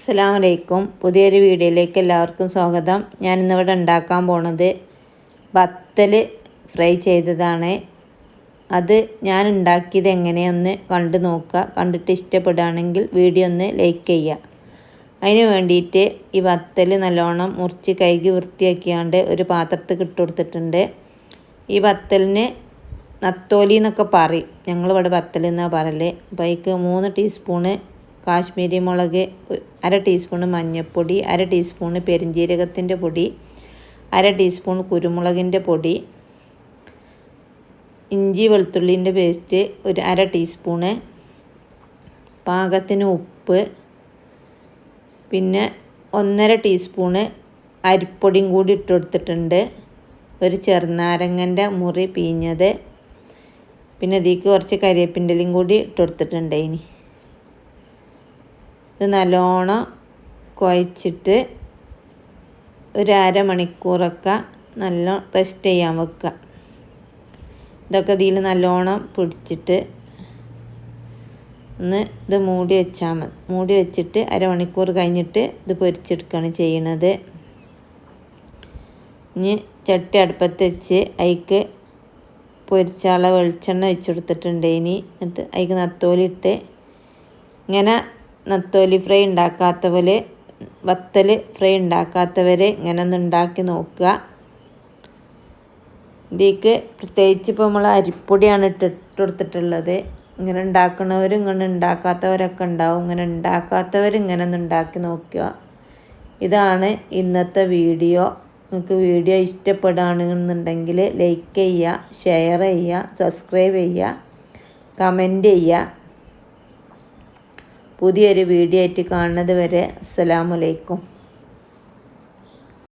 അസ്സാം വലൈക്കും പുതിയൊരു വീഡിയോയിലേക്ക് എല്ലാവർക്കും സ്വാഗതം. ഞാൻ ഇന്നിവിടെ ഉണ്ടാക്കാൻ പോണത് ബത്തൽ ഫ്രൈ ചെയ്തതാണ്. അത് ഞാൻ ഉണ്ടാക്കിയത് എങ്ങനെയൊന്ന് കണ്ടു നോക്കുക. കണ്ടിട്ട് ഇഷ്ടപ്പെടുകയാണെങ്കിൽ വീഡിയോ ഒന്ന് ലൈക്ക് ചെയ്യുക. അതിന് വേണ്ടിയിട്ട് ഈ വത്തൽ നല്ലോണം മുറിച്ച് കൈകി വൃത്തിയാക്കിയാണ്ട് ഒരു പാത്രത്തിൽ കിട്ടുകൊടുത്തിട്ടുണ്ട് ഈ വത്തലിന് നത്തോലി എന്നൊക്കെ പറയും. ഞങ്ങളിവിടെ വത്തൽ എന്നാണ് പറയൽ. അപ്പോൾ അതിക്ക് മൂന്ന് ടീസ്പൂണ് കാശ്മീരി മുളക് അര ടീസ്പൂൺ മഞ്ഞൾപ്പൊടി അര ടീസ്പൂൺ പെരിഞ്ജീരകത്തിന്റെ പൊടി അര ടീസ്പൂൺ കുരുമുളകിന്റെ പൊടി ഇഞ്ചി വെളുത്തുള്ളിന്റെ പേസ്റ്റ് ഒരു അര ടീസ്പൂണ് പാകത്തിന് ഉപ്പ് പിന്നെ ഒന്നര ടീസ്പൂണ് അരിപ്പൊടിയും കൂടി ഇട്ട് കൊടുത്തിട്ടുണ്ട്. ഒരു ചെറുനാരങ്ങന്റെ മുറി പീഞ്ഞത്. പിന്നെ ഇതിലേക്ക് കുറച്ച് കരിവേപ്പിന്റെലും കൂടി ഇട്ട് കൊടുത്തിട്ടുണ്ട് ഇനി. ഇത് നല്ലോണം കുഴച്ചിട്ട് ഒരു അരമണിക്കൂറൊക്കെ നല്ല റെസ്റ്റ് ചെയ്യാൻ വെക്കുക. ഇതൊക്കെ ഇതിൽ നല്ലോണം പിടിച്ചിട്ട് ഒന്ന് ഇത് മൂടി വെച്ചാൽ മതി. മൂടി വെച്ചിട്ട് അരമണിക്കൂർ കഴിഞ്ഞിട്ട് ഇത് പൊരിച്ചെടുക്കുകയാണ് ചെയ്യണത്. ഇനി ചട്ടി അടുപ്പത്ത് വെച്ച് അതിക്ക് പൊരിച്ചാള വെളിച്ചെണ്ണ വെച്ചെടുത്തിട്ടുണ്ട് ഇനി. എന്നിട്ട് അതിക്ക് നത്തോലിട്ട് ഇങ്ങനെ നത്തോലി ഫ്രൈ ഉണ്ടാക്കാത്തവർ വത്തൽ ഫ്രൈ ഉണ്ടാക്കാത്തവർ ഇങ്ങനെ ഒന്ന് ഉണ്ടാക്കി നോക്കുക. ഇതിക്ക് പ്രത്യേകിച്ച് ഇപ്പോൾ നമ്മൾ അരിപ്പൊടിയാണ് ഇട്ടിട്ട് കൊടുത്തിട്ടുള്ളത്. ഇങ്ങനെ ഉണ്ടാക്കുന്നവരും ഇങ്ങനെ ഉണ്ടാക്കാത്തവരൊക്കെ ഉണ്ടാവും. ഇങ്ങനെ ഉണ്ടാക്കാത്തവർ ഇങ്ങനെ ഒന്ന് ഉണ്ടാക്കി നോക്കുക. ഇതാണ് ഇന്നത്തെ വീഡിയോ. നിങ്ങൾക്ക് വീഡിയോ ഇഷ്ടപ്പെടുകയാണെന്നുണ്ടെങ്കിൽ ലൈക്ക് ചെയ്യുക ഷെയർ ചെയ്യുക സബ്സ്ക്രൈബ് ചെയ്യുക കമന്റ് ചെയ്യുക. പുതിയൊരു വീഡിയോ ആയിട്ട് കാണുന്നത് വരെ അസ്സലാമലൈക്കും